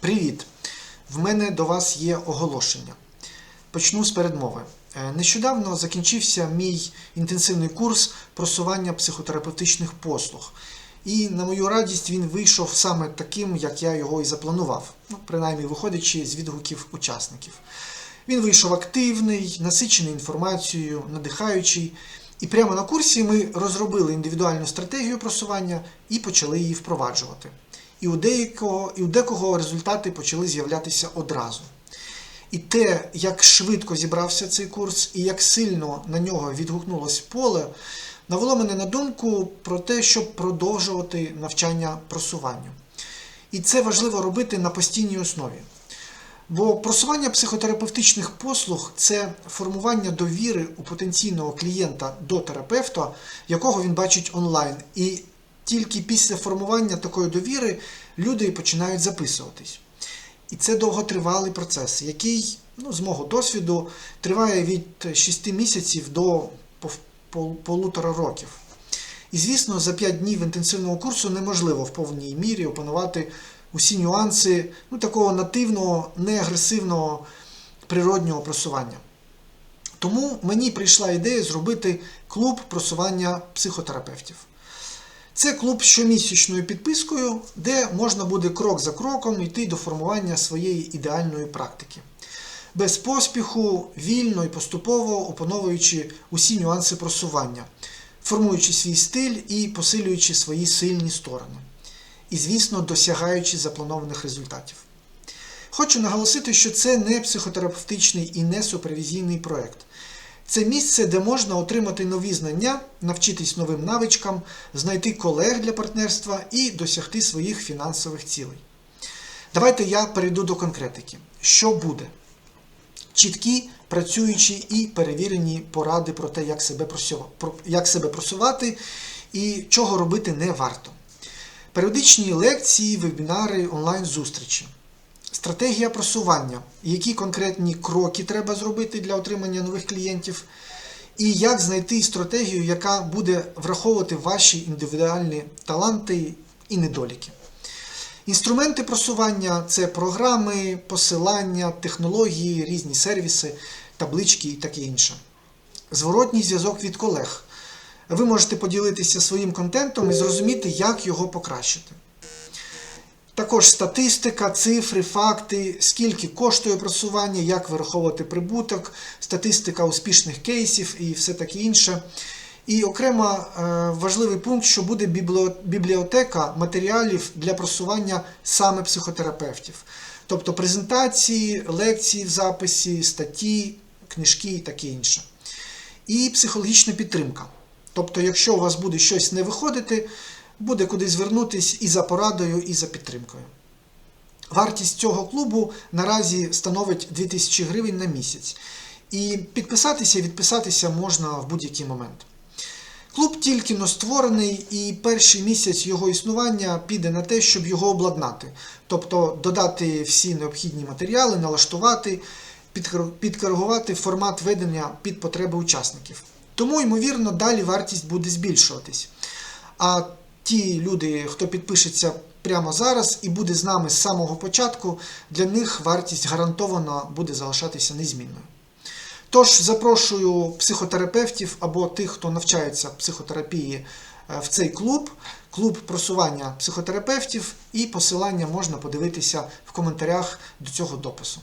Привіт! В мене до вас є оголошення. Почну з передмови. Е, Нещодавно закінчився мій інтенсивний курс просування психотерапевтичних послуг. І на мою радість він вийшов саме таким, як я його і запланував, ну, принаймні виходячи з відгуків учасників. Він вийшов активний, насичений інформацією, надихаючий. І прямо на курсі ми розробили індивідуальну стратегію просування і почали її впроваджувати. І у деякого, і у декого результати почали з'являтися одразу. І те, як швидко зібрався цей курс і як сильно на нього відгукнулось поле, навело мене на думку про те, щоб продовжувати навчання просуванню. І це важливо робити на постійній основі. Бо просування психотерапевтичних послуг це формування довіри у потенційного клієнта до терапевта, якого він бачить онлайн. І тільки після формування такої довіри люди починають записуватись. І це довготривалий процес, який, ну, з мого досвіду, триває від 6 місяців до полутора років. І, звісно, за 5 днів інтенсивного курсу неможливо в повній мірі опанувати усі нюанси ну, такого нативного, неагресивного природнього просування. Тому мені прийшла ідея зробити клуб просування психотерапевтів. Це клуб з щомісячною підпискою, де можна буде крок за кроком йти до формування своєї ідеальної практики. Без поспіху, вільно і поступово опановуючи усі нюанси просування, формуючи свій стиль і посилюючи свої сильні сторони. І, звісно, досягаючи запланованих результатів. Хочу наголосити, що це не психотерапевтичний і не супервізійний проект. Це місце, де можна отримати нові знання, навчитись новим навичкам, знайти колег для партнерства і досягти своїх фінансових цілей. Давайте я перейду до конкретики. Що буде? Чіткі, працюючі і перевірені поради про те, як себе, як себе просувати і чого робити не варто. Періодичні лекції, вебінари, онлайн-зустрічі. Стратегія просування, які конкретні кроки треба зробити для отримання нових клієнтів, і як знайти стратегію, яка буде враховувати ваші індивідуальні таланти і недоліки. Інструменти просування це програми, посилання, технології, різні сервіси, таблички і таке інше. Зворотній зв'язок від колег. Ви можете поділитися своїм контентом і зрозуміти, як його покращити. Також статистика, цифри, факти, скільки коштує просування, як вираховувати прибуток, статистика успішних кейсів і все таке інше. І окремо е, важливий пункт, що буде бібліотека матеріалів для просування саме психотерапевтів. Тобто презентації, лекції в записі, статті, книжки і таке інше. І психологічна підтримка. Тобто, якщо у вас буде щось не виходити, буде куди звернутись і за порадою, і за підтримкою. Вартість цього клубу наразі становить 2000 гривень на місяць. І підписатися і відписатися можна в будь-який момент. Клуб тільки но створений, і перший місяць його існування піде на те, щоб його обладнати, тобто додати всі необхідні матеріали, налаштувати, підкоригувати формат ведення під потреби учасників. Тому, ймовірно, далі вартість буде збільшуватись. А ті люди, хто підпишеться прямо зараз і буде з нами з самого початку, для них вартість гарантовано буде залишатися незмінною. Тож запрошую психотерапевтів або тих, хто навчається психотерапії е, в цей клуб, клуб просування психотерапевтів, і посилання можна подивитися в коментарях до цього допису.